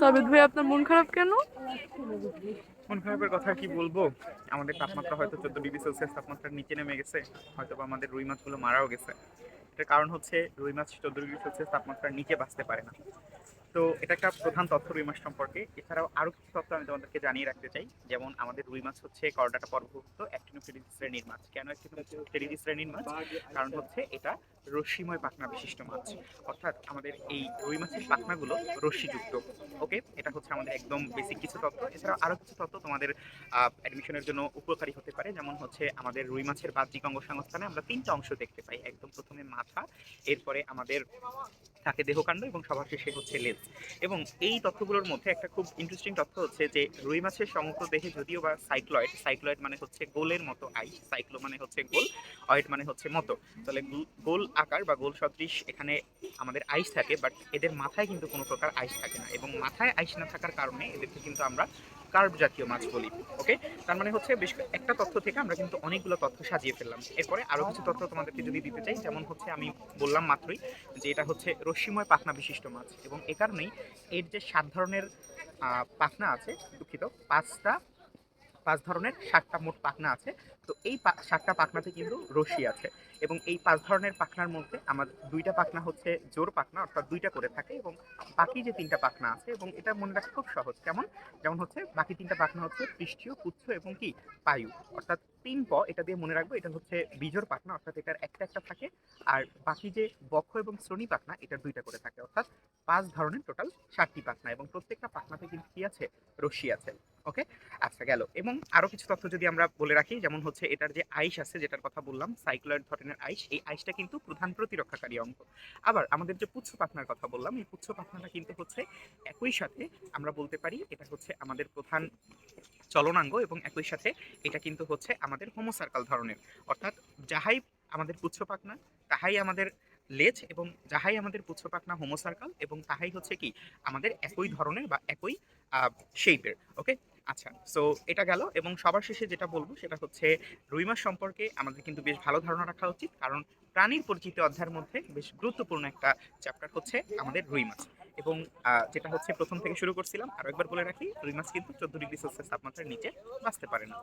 সাবিত ভাই, আপনার মন খারাপ কেন? মন খারাপের কথা কি বলব? আমাদের তাপমাত্রা হয়তো চোদ্দ ডিগ্রি সেলসিয়াস তাপমাত্রার নিচে নেমে গেছে হয়তো আমাদের রুই মাছগুলো মারাও গেছে। এটার কারণ হচ্ছে রুই মাছ চোদ্দ ডিগ্রি সেলসিয়াস তাপমাত্রার নিচে বাঁচতে পারে না। তো এটা একটা প্রধান তথ্য রুই মাছ সম্পর্কে। এছাড়াও আরও কিছু তথ্য আমি তোমাদেরকে জানিয়ে রাখতে চাই। যেমন আমাদের রুই মাছ হচ্ছে করডাটা পর্বভুক্ত অ্যাক্টিনোফিলিস শ্রেণির মাছ। কেন অ্যাক্টিনোফিলিস শ্রেণির মাছ? কারণ হচ্ছে এটা রশ্মিময় পাখনা বিশিষ্ট মাছ। অর্থাৎ আমাদের এই রুই মাছের পাখনাগুলো রশ্মিযুক্ত। ওকে? এটা হচ্ছে আমাদের একদম বেসিক কিছু তথ্য। এছাড়াও আরও কিছু তথ্য তোমাদের অ্যাডমিশনের জন্য উপকারী হতে পারে। যেমন হচ্ছে আমাদের রুই মাছের বাহ্যিক অঙ্গ সংস্থানে আমরা তিনটা অংশ দেখতে পাই। একদম প্রথমে মাথা, এরপরে আমাদের থাকে দেহকাণ্ড এবং সবার শেষে হচ্ছে লেজ। এবং এই তথ্যগুলোর মধ্যে একটা খুব ইন্টারেস্টিং তথ্য হচ্ছে যে, রুই মাছের সমগ্র দেহে যদিও বা সাইক্লয়েড সাইক্লয়েড মানে হচ্ছে গোলের মতো আই সাইক্লো মানে হচ্ছে গোল অয়েড মানে হচ্ছে মতো। তাহলে গোল আকার বা গোল সদৃশ এখানে আমাদের আইস থাকে বাট এদের মাথায় কিন্তু কোনো প্রকার আইস থাকে না। এবং মাথায় আইস না থাকার কারণে এদেরকে কিন্তু আমরা কার্ব জাতীয় মাছ বলি ওকে তার মানে হচ্ছে বেশ একটা তথ্য থেকে আমরা কিন্তু অনেকগুলো তথ্য সাজিয়ে ফেললাম। এরপরে আরও কিছু তথ্য তোমাদেরকে যদি দিতে চাই, যেমন হচ্ছে আমি বললাম মাত্রই যে এটা হচ্ছে রশ্মিময় পাখনা বিশিষ্ট মাছ এবং এ কারণেই এর যে সাত ধরনের পাখনা আছে দুঃখিত, পাঁচটা পাঁচ ধরনের সাতটা মোট পাখনা আছে। তো এই সাতটা পাখনাতে কিন্তু রশি আছে এবং এই পাঁচ ধরনের পাখনার মধ্যে আমাদের দুইটা পাখনা হচ্ছে জোর পাখনা, অর্থাৎ দুইটা করে থাকে এবং বাকি যে তিনটা পাখনা আছে এবং এটা মনে রাখা খুব সহজ। কেমন? যেমন হচ্ছে বাকি তিনটা পাখনা হচ্ছে পৃষ্ঠীয়, পুচ্ছ এবং কি? পায়ু অর্থাৎ তিন প, এটা দিয়ে মনে রাখব এটা হচ্ছে বীজর পাখনা, অর্থাৎ এটার একটা একটা থাকে। আর বাকি যে বক্ষ এবং শ্রোণী পাখনা এটার দুইটা করে থাকে। অর্থাৎ পাঁচ ধরনের টোটাল ষাটটি পাখনা এবং প্রত্যেকটা পাখনাতে কিন্তু কি আছে? রশ্মি আছে। ওকে? আচ্ছা গেল। এবং আরও কিছু তথ্য যদি আমরা বলে রাখি, যেমন হচ্ছে এটার যে আইস আছে, যেটার কথা বললাম, সাইক্লয়েড ধরনের আইস, এই আইসটা কিন্তু প্রধান প্রতিরক্ষাকারী অঙ্গ। আবার আমাদের যে পুচ্ছ পাখনার কথা বললাম, এই পুচ্ছ পাখনাটা কিন্তু হচ্ছে একই সাথে আমরা বলতে পারি এটা হচ্ছে আমাদের প্রধান চলনাঙ্গ এবং একই সাথে এটা কিন্তু হচ্ছে আমাদের হোমোসার্কাল ধরনের। অর্থাৎ যাহাই আমাদের পুচ্ছ পাখনা তাহাই আমাদের লেজ এবং যাহাই আমাদের পুচ্ছ পাখনা হোমোসার্কাল এবং তাহাই হচ্ছে কি? আমাদের একই ধরনের বা একই শেপের ওকে আচ্ছা সো এটা গেল এবং সবার শেষে যেটা বলব সেটা হচ্ছে রুই মাছ সম্পর্কে আমাদের কিন্তু বেশ ভালো ধারণা রাখা উচিত, কারণ প্রাণীর পরিচিত অধ্যায়ের মধ্যে বেশ গুরুত্বপূর্ণ একটা চ্যাপ্টার হচ্ছে আমাদের রুই মাছ। এবং যেটা হচ্ছে প্রথম থেকে শুরু করছিলাম, আরও একবার বলে রাখি, রুই মাছ কিন্তু চোদ্দ ডিগ্রি সেলসিয়াস তাপমাত্রার নিচে বাঁচতে পারে না।